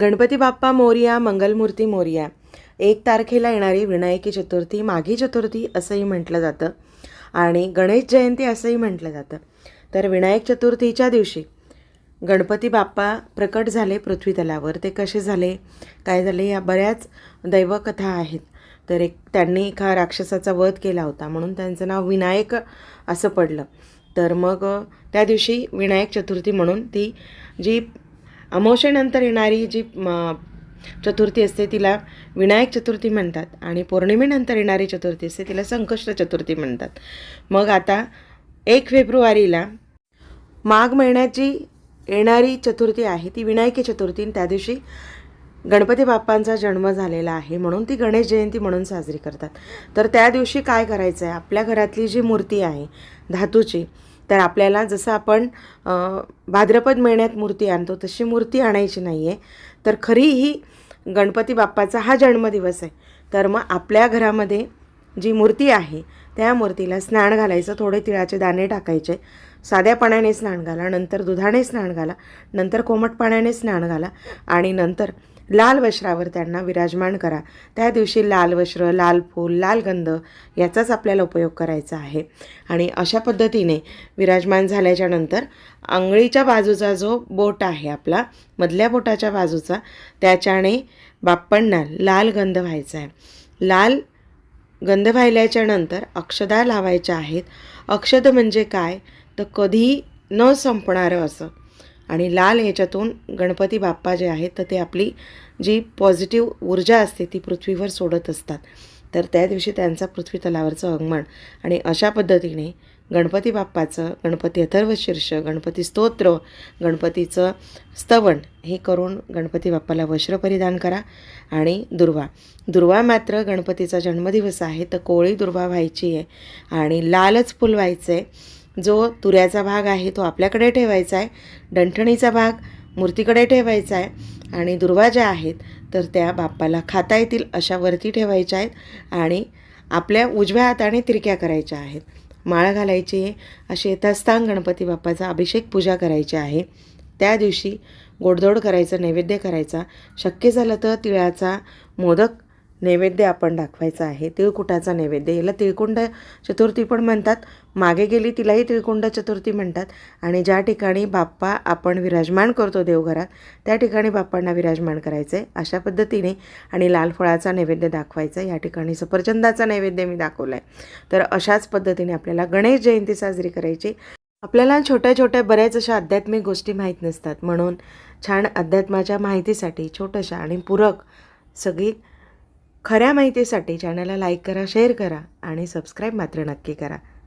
गणपती बाप्पा मोरिया मंगलमूर्ती मोरिया. एक तारखेला येणारी विनायकी चतुर्थी माघी चतुर्थी असंही म्हटलं जातं. आणि गणेश जयंती असंही म्हटलं जातं. तर विनायक चतुर्थीच्या दिवशी गणपती बाप्पा प्रकट झाले पृथ्वीतलावर. ते कसे झाले? काय झाले? या बऱ्याच दैवकथा आहेत. तर एक त्यांनी एका राक्षसाचा वध केला होता. म्हणून त्यांचं नाव विनायक असं पडलं. तर मग त्या दिवशी विनायक चतुर्थी म्हणून ती जी अमावशेनंतर येणारी जी चतुर्थी असते तिला विनायक चतुर्थी म्हणतात आणि पौर्णिमेनंतर येणारी चतुर्थी असते तिला संकष्ट चतुर्थी म्हणतात. मग आता एक फेब्रुवारीला माघ महिन्याची येणारी चतुर्थी आहे ती विनायकी चतुर्थी त्या दिवशी गणपती बाप्पांचा जन्म झालेला आहे म्हणून ती गणेश जयंती म्हणून साजरी करतात. तर त्या दिवशी काय करायचं आहे आपल्या घरातली जी मूर्ती आहे धातूची तर आपल्याला जसं आपण भाद्रपद महिन्यात मूर्ती आणतो तशी मूर्ती आणायची नाही आहे तर खरी ही गणपती बाप्पाचा हा जन्मदिवस आहे. तर मग आपल्या घरामध्ये जी मूर्ती आहे त्या मूर्तीला स्नान घालायचं थोडे तिळाचे दाणे टाकायचे साध्या पाण्याने स्नान घाला नंतर दुधाने स्नान घाला नंतर कोमट पाण्याने स्नान घाला आणि नंतर लाल वस्त्रावर त्यांना विराजमान करा. त्या दिवशी लाल वस्त्र लाल फूल लाल गंध याचाच आपल्याला उपयोग करायचा आहे. आणि अशा पद्धतीने विराजमान झाल्याच्यानंतर आंगळीच्या बाजूचा जो बोट आहे आपला मधल्या बोटाच्या बाजूचा त्याच्याने बाप्पांना लाल गंध व्हायचा आहे. लाल गंध व्हायल्याच्या नंतर अक्षदा लावायच्या आहेत. अक्षद म्हणजे काय? तर कधी न संपणारं असं. आणि लाल ह्याच्यातून गणपती बाप्पा जे आहेत तर ते आपली जी पॉझिटिव्ह ऊर्जा असते ती पृथ्वीवर सोडत असतात. तर त्या दिवशी त्यांचा पृथ्वी तलावरचं आगमन आणि अशा पद्धतीने गणपती बाप्पाचं गणपती अथर्व शीर्ष गणपती स्तोत्र गणपतीचं स्तवन हे करून गणपती बाप्पाला वस्त्र परिधान करा आणि दुर्वा. दुर्वा मात्र गणपतीचा जन्मदिवस आहे तर कोळी दुर्वा व्हायची आहे आणि लालच फुल व्हायचं आहे जो तुऱ्याचा भाग आहे तो आपल्याकडे ठेवायचा आहे डंठणीचा भाग मूर्तीकडे ठेवायचा आहे आणि दुर्वा ज्या आहेत तर त्या बाप्पाला खाता येतील अशा वरती ठेवायच्या आहेत आणि आपल्या उजव्या हाताने तिरक्या करायच्या आहेत. माळ घालायची आहे अशी यथास्थान गणपती बाप्पाचा अभिषेक पूजा करायची आहे. त्या दिवशी गोडधोड करायचं नैवेद्य करायचा. शक्य झालं तर तिळाचा मोदक नैवेद्य आपण दाखवायचा आहे. तिळकुटाचा नैवेद्य. याला तिळकुंड चतुर्थी पण म्हणतात. मागे गेली तिलाही तिळकुंड चतुर्थी म्हणतात. आणि ज्या ठिकाणी बाप्पा आपण विराजमान करतो देवघरात त्या ठिकाणी बाप्पांना विराजमान करायचं आहे अशा पद्धतीने. आणि लाल फळाचा नैवेद्य दाखवायचा आहे या ठिकाणी सफरचंदाचा नैवेद्य मी दाखवला आहे तर अशाच पद्धतीने आपल्याला गणेश जयंती साजरी करायची. आपल्याला छोट्या छोट्या बऱ्याच अशा आध्यात्मिक गोष्टी माहीत नसतात. म्हणून छान अध्यात्माच्या माहितीसाठी छोट्याशा आणि पूरक सगळी खऱ्या माहितीसाठी चॅनलला लाईक करा शेअर करा आणि सबस्क्राईब मात्र नक्की करा.